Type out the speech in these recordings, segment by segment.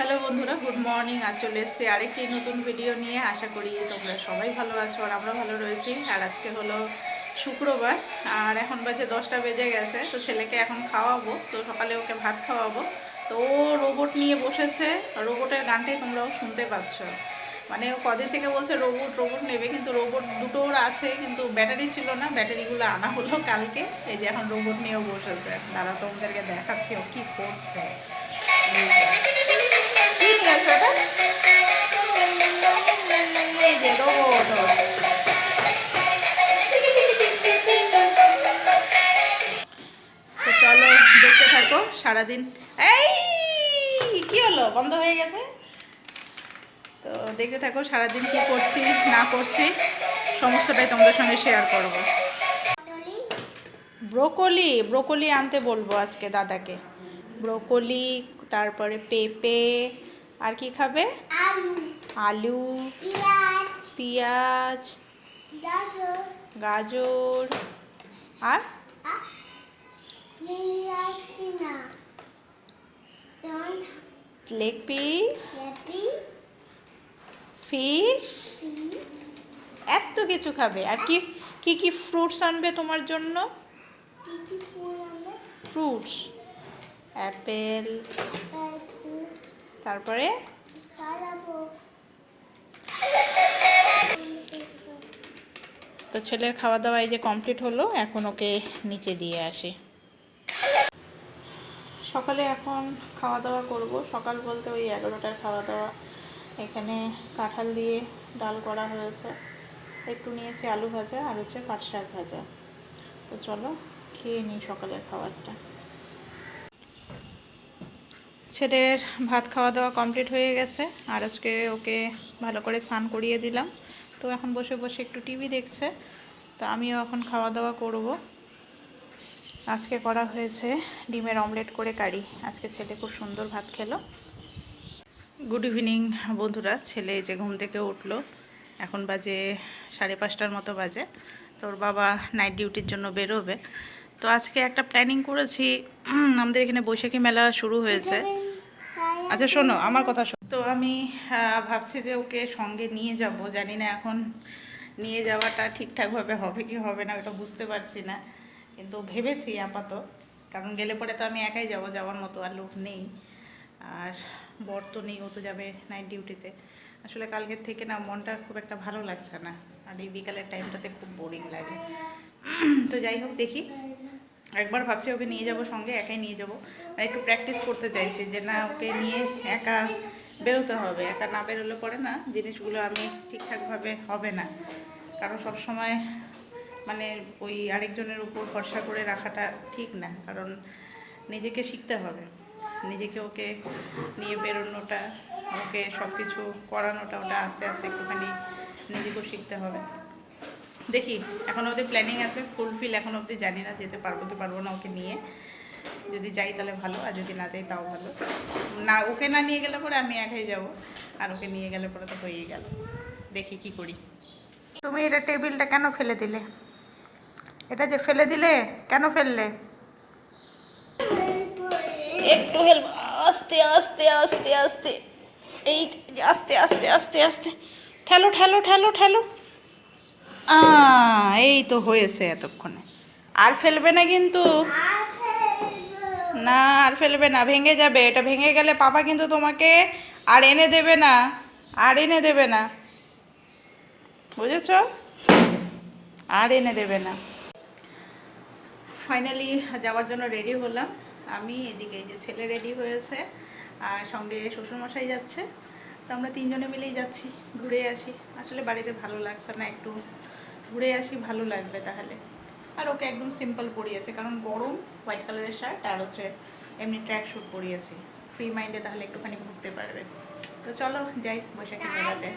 Hello বন্ধুরা, good morning. আর চলে এসেছি আরেকটি নতুন ভিডিও নিয়ে। আশা করি তোমরা সবাই ভালো আছো আর আমরা ভালো রয়েছি। আর আজকে হলো শুক্রবার, আর এখন বাজে দশটা বেজে গেছে, তো ছেলেকে এখন খাওয়াবো। তো সকালে ওকে ভাত খাওয়াবো। তো ও রোবট নিয়ে বসেছে। রোবটের গানটাই তোমরাও শুনতে পাচ্ছ। মানে কদিন থেকে বলছে রোবট রোবট নেবে, কিন্তু রোবট দুটোর আছে, কিন্তু ব্যাটারি ছিল না। ব্যাটারিগুলো আনা হলো কালকে। এই যে এখন রোবট নিয়েও বসেছে। দাদা তোমাদেরকে দেখাচ্ছি ও কী করছে। তো চলো, দেখতে থাকো সারাদিন। এই, কি হলো? বন্ধ হয়ে গেছে? তো দেখতে থাকো সারাদিন কি করছি, না করছি, সমস্তটাই তোমাদের সঙ্গে শেয়ার করব। ব্রোকলি ব্রোকলি আনতে বলব আজকে দাদাকে। ব্রোকলি, তারপরে পেঁপে আর কি খাবে? আলু। পেঁয়াজ। গাজর। আর? Leg piece. ফিশ। এত কিছু খাবে। আর কি কি কি ফ্রুটস আনবে তোমার জন্য? Fruits apple. তারপরে তো ছেলের খাওয়া দাওয়া এই যে কমপ্লিট হলো, এখন ওকে নিচে দিয়ে আসি। সকালে এখন খাওয়া দাওয়া করব। সকাল বলতে ওই এগারোটার খাওয়া দাওয়া এখানে কাঁঠাল দিয়ে ডাল করা হয়েছে। একটু নিয়েছি আলু ভাজা আর হচ্ছে পাট শাক ভাজা। তো চলো, খেয়ে নিই সকালের খাবারটা। ছেলের ভাত খাওয়া দাওয়া কমপ্লিট হয়ে গেছে আর আজকে ওকে ভালো করে স্নান করিয়ে দিলাম। তো এখন বসে বসে একটু টিভি দেখছে, তো আমিও এখন খাওয়া দাওয়া করব। আজকে করা হয়েছে ডিমের অমলেট করে কারি। আজকে ছেলে খুব সুন্দর ভাত খেলো। গুড ইভিনিং বন্ধুরা, ছেলে যে ঘুম থেকে উঠল। এখন বাজে সাড়ে পাঁচটার মতো বাজে। তো ওর বাবা নাইট ডিউটির জন্য বেরোবে। তো আজকে একটা প্ল্যানিং করেছি আমাদের এখানে বৈশাখী মেলা শুরু হয়েছে। আচ্ছা শোনো, আমার কথা শোনো। তো আমি ভাবছি যে ওকে সঙ্গে নিয়ে যাব। জানি না এখন নিয়ে যাওয়াটা ঠিকঠাকভাবে হবে কি হবে না, ওটা বুঝতে পারছি না। কিন্তু ভেবেছি আপাতত, কারণ গেলে পরে তো আমি একাই যাব, যাওয়ার মতো আর লোক নেই। আর বর তো নেই, ও তো যাবে নাইট ডিউটিতে আসলে কালকের থেকে না, মনটা খুব একটা ভালো লাগছে না। আর এই বিকালের টাইমটাতে খুব বোরিং লাগে। তো যাই হোক, দেখি। একবার ভাবছি ওকে নিয়ে যাব সঙ্গে, একাই নিয়ে যাব। একটু প্র্যাকটিস করতে চাইছি যে না, ওকে নিয়ে একা বেরোতে হবে। একা না বেরোলে পরে না জিনিসগুলো আমি ঠিকঠাকভাবে হবে না। কারণ সব সময় মানে ওই আরেকজনের উপর ভরসা করে রাখাটা ঠিক না। কারণ নিজেকে শিখতে হবে। নিজেকে ওকে নিয়ে বেরোনোটা, ওকে সব কিছু করানোটা, ওটা আস্তে আস্তে একটুখানি নিজেকেও শিখতে হবে। দেখি, এখন অবধি প্ল্যানিং আছে ফুলফিল এখন অবধি জানি না, যেতে পারব কি পারব না ওকে নিয়ে। যদি যাই তাহলে ভালো, আর যদি না যাই তাও ভালো। না, ওকে না নিয়ে গেলে পরে আমি একাই যাব, আর ওকে নিয়ে গেলে পরে তো হয়েই গেল। দেখি কি করি। তুমি এটা টেবিলটা কেন ফেলে দিলে? এটা যে ফেলে দিলে, কেন ফেললে? একটু হেল্প আস্তে আস্তে আস্তে আস্তে। এই আস্তে আস্তে আস্তে আস্তে। ঠেলো ঠেলো ঠেলো ঠেলো। এই তো হয়েছে এতক্ষণে। আর ফেলবে না কিন্তু। না, আর ফেলবে না, ভেঙে যাবে। এটা ভেঙে গেলে পাপা কিন্তু তোমাকে আর এনে দেবে না, আর এনে দেবে না। বুঝেছ? আর এনে দেবে না। ফাইনালি যাওয়ার জন্য রেডি হলাম। আমি এদিকে যে ছেলে রেডি হয়েছে, আর সঙ্গে শ্বশুরমশাই যাচ্ছে। তো আমরা তিনজনে মিলেই যাচ্ছি, ঘুরে আসি। আসলে বাড়িতে ভালো লাগছে না, একটু ঘুরে আসি, ভালো লাগবে তাহলে। আর ওকে একদম সিম্পল পরিয়েছে, কারণ গরম হোয়াইট কালারের শার্ট আর হচ্ছে এমনি ট্র্যাক শ্যুট পরিয়েছি। ফ্রি মাইন্ডে তাহলে একটুখানি ঘুরতে পারবে। তো চলো, যাই বৈশাখী মেলাতে।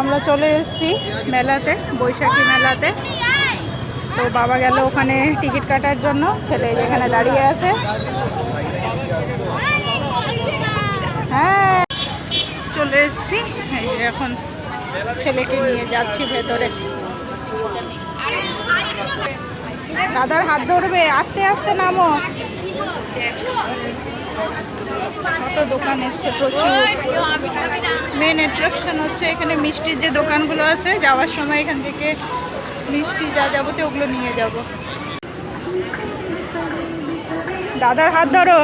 আমরা চলে এসেছি মেলাতে, বৈশাখী মেলাতে। তো বাবা গেল ওখানে টিকিট কাটার জন্য, ছেলে যেখানে দাঁড়িয়ে আছে। হ্যাঁ চলে এসেছি। এই যে এখন ছেলেকে নিয়ে যাচ্ছি ভেতরে। দাদার হাত ধরবে, আস্তে আস্তে নামো। কত দোকান এসছে প্রচুর। মেন অ্যাট্রাকশন হচ্ছে এখানে মিষ্টির যে দোকানগুলো আছে, যাওয়ার সময় এখান থেকে মিষ্টি যা যাবতীয় ওগুলো নিয়ে যাব। দাদার হাত ধরো।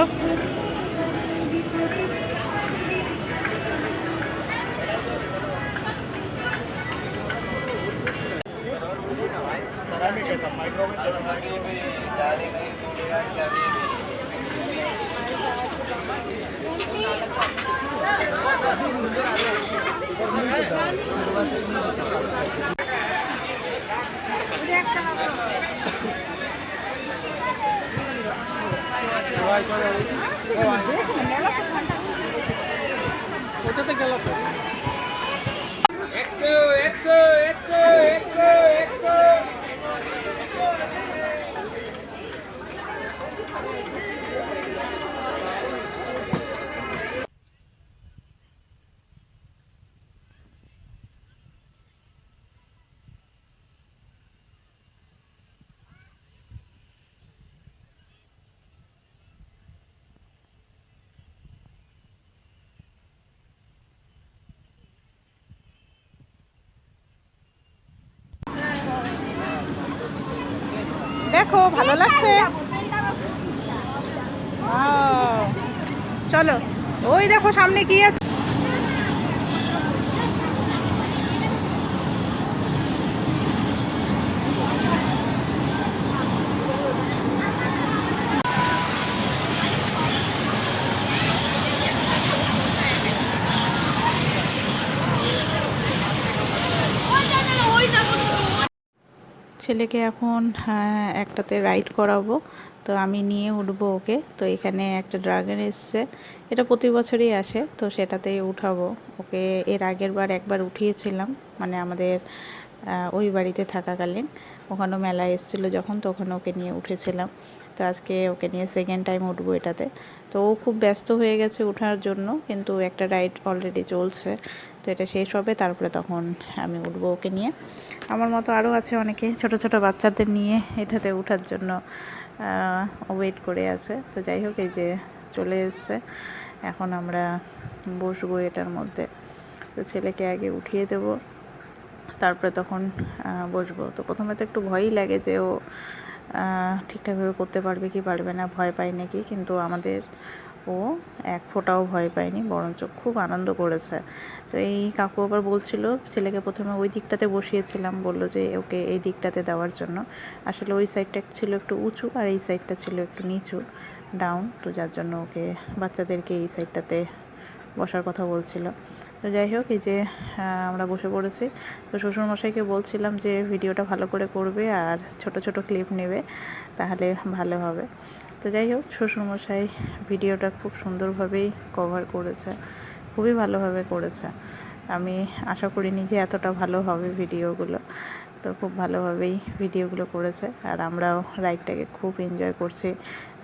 ওটাতে গেল একশো একশো দেখো ভালো লাগছে! চলো ওই দেখো সামনে কি আছে ছেলেকে এখন হ্যাঁ, একটাতে রাইড করাবো। তো আমি নিয়ে উঠবো ওকে। তো এখানে একটা ড্রাগন এসছে। এটা প্রতি বছরই আসে তো সেটাতেই উঠাবো। ওকে এর আগের বার একবার উঠিয়েছিলাম। মানে আমাদের ওই বাড়িতে থাকাকালীন। ওখানেও মেলা এসেছিল যখন তো ওখানে ওকে নিয়ে উঠেছিলাম। তো আজকে ওকে নিয়ে সেকেন্ড টাইম উঠবো এটাতে। তো ও খুব ব্যস্ত হয়ে গেছে ওঠার জন্য, কিন্তু একটা রাইড অলরেডি চলছে। তো এটা শেষ হবে, তারপরে তখন আমি উঠবো ওকে নিয়ে। আমার মতো আরও আছে অনেকে, ছোট ছোট বাচ্চাদের নিয়ে এটাতে ওঠার জন্য ওয়েট করে আছে। তো যাই হোক, এই যে চলে এসছে। এখন আমরা বসবো এটার মধ্যে। তো ছেলেকে আগে উঠিয়ে দেবো, তারপরে তখন বসবো। তো প্রথমে তো একটু ভয়ই লাগে যে ও ঠিকঠাকভাবে করতে পারবে কি পারবে না ভয় পায় নাকি, কিন্তু আমাদের ও এক ফোঁটাও ভয় পায়নি, বরঞ্চ খুব আনন্দ করেছে। তো এই কাকু আবার বলছিল, ছেলেকে প্রথমে ওই দিকটাতে বসিয়েছিলাম, বলল যে ওকে এই দিকটাতে দেওয়ার জন্য। আসলে ওই সাইডটা ছিল একটু উঁচু আর এই সাইডটা ছিল একটু নিচু ডাউন তো যার জন্য ওকে বাচ্চাদেরকে এই সাইডটাতে বসার কথা বলছিল। তো যাই হোক, এই যে আমরা বসে পড়েছি। তো শ্বশুরমশাইকে বলছিলাম যে, ভিডিওটা ভালো করে করবে আর ছোট ছোট ক্লিপ নেবে, তাহলে ভালো হবে। তো যাই হোক, শ্বশুরমশাই ভিডিওটা খুব সুন্দরভাবেই কভার করেছে। খুবই ভালোভাবে করেছে। আমি আশা করিনি যে এতটা ভালো হবে ভিডিওগুলো। তো খুব ভালোভাবেই ভিডিওগুলো করেছে আর আমরাও রাইডটাকে খুব এনজয় করছি।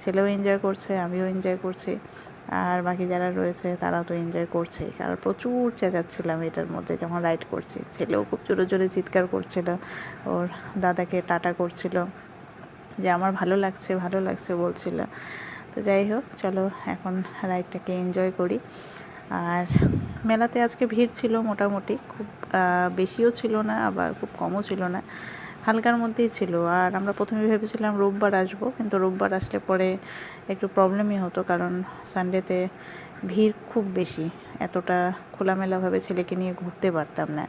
ছেলেও এনজয় করছে, আমিও এনজয় করছি। আর বাকি যারা রয়েছে তারাও তো এনজয় করছেই। কারণ প্রচুর চেঁচাচ্ছিলাম এটার মধ্যে যখন রাইড করছি। ছেলেও খুব জোরে জোরে চিৎকার করছিল, ওর দাদাকে টাটা করছিল যে আমার ভালো লাগছে ভালো লাগছে বলছিল। তো যাই হোক, চলো এখন রাইডটাকে এনজয় করি। আর মেলাতে আজকে ভিড় ছিল মোটামুটি, খুব বেশিও ছিল না, আবার খুব কমও ছিল না, হালকার মধ্যেই ছিল। আর আমরা প্রথমে ভেবেছিলাম রোববার আসব, কিন্তু রোববার আসলে পরে একটু প্রবলেমই হতো, কারণ সানডেতে ভিড় খুব বেশি, এতটা খোলামেলাভাবে ছেলেকে নিয়ে ঘুরতে পারতাম না।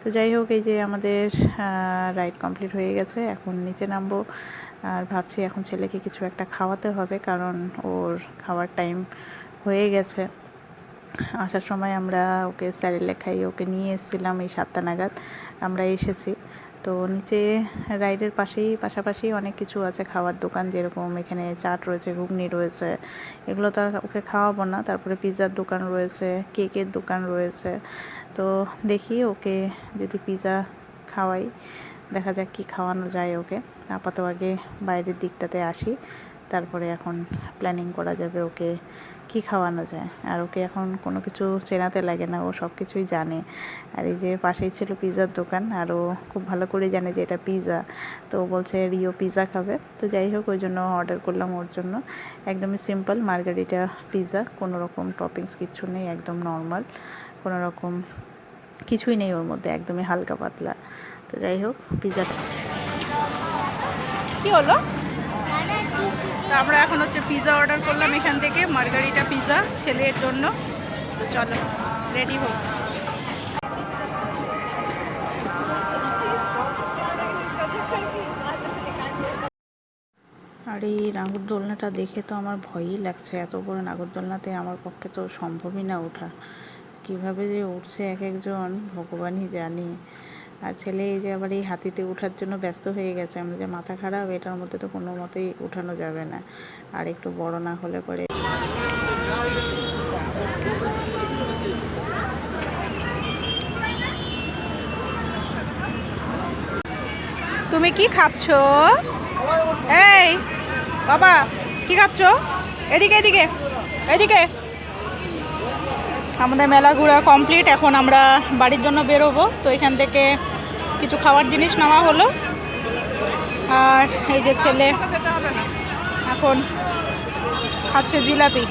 তো যাই হোক, এই যে আমাদের রাইড কমপ্লিট হয়ে গেছে, এখন নিচে নামবো, আর ভাবছি এখন ছেলেকে কিছু একটা খাওয়াতে হবে, কারণ ওর খাওয়ার টাইম হয়ে গেছে। আসার সময় আমরা ওকে স্যারেলে লেখাই ওকে নিয়ে এসেছিলাম এই সাতটা নাগাদ। আমরা এসেছি। তো নিচে রাইডের পাশেই, পাশাপাশি অনেক কিছু আছে, খাওয়ার দোকান যেরকম, এখানে চাট রয়েছে, ঘুগনি রয়েছে। এগুলো তো আর ওকে খাওয়াবো না। তারপরে পিৎজার দোকান রয়েছে, কেকের দোকান রয়েছে। তো দেখি ওকে যদি পিৎজা খাওয়াই, দেখা যাক কি খাওয়ানো যায় ওকে। আপাতত আগে বাইরের দিকটাতে আসি। তারপরে এখন প্ল্যানিং করা যাবে ওকে কি খাওয়ানো যায়? আর ওকে এখন কোনো কিছু চেনাতে লাগে না, ও সব কিছুই জানে। আর এই যে পাশেই ছিল পিৎজার দোকান, আর ও খুব ভালো করে জানে যে এটা পিৎজা তো ও বলছে, রিও পিৎজা খাবে। তো যাই হোক, ওই জন্য অর্ডার করলাম ওর জন্য। একদমই সিম্পল মার্গারিটা পিৎজা কোনো রকম টপিংস কিছু নেই, একদম নর্মাল কোনো রকম কিছুই নেই ওর মধ্যে, একদমই হালকা পাতলা। তো যাই হোক পিৎজাটা কি হলো? আমরা এখন হচ্ছে পিৎজা অর্ডার করলাম এখান থেকে, মার্গারিটা পিৎজা ছেলের জন্য। তো চলো রেডি হোক। আর, এই নাগরদোলনাটা দেখে তো আমার ভয়ই লাগছে। এত বড় নাগরদোলনাতে আমার পক্ষে তো সম্ভবই না ওঠা। কীভাবে যে উঠছে এক একজন, ভগবানই জানি। আর ছেলে এই যে আবার এই হাতিতে ওঠার জন্য ব্যস্ত হয়ে গেছে আমরা যে মাথা খারাপ, এটার মধ্যে তো কোনো মতেই উঠানো যাবে না। আর একটু বড় না হলে পরে তুমি কি খাচ্ছ? এই, বাবা, কি খাচ্ছ? এদিকে এদিকে এদিকে। আমাদের মেলা ঘোরা কমপ্লিট এখন আমরা বাড়ির জন্য বেরোবো। তো এখান থেকে কিছু খাওয়ার জিনিস নেওয়া হলো। আর এই যে ছেলে এখন খাচ্ছে জিলাপি।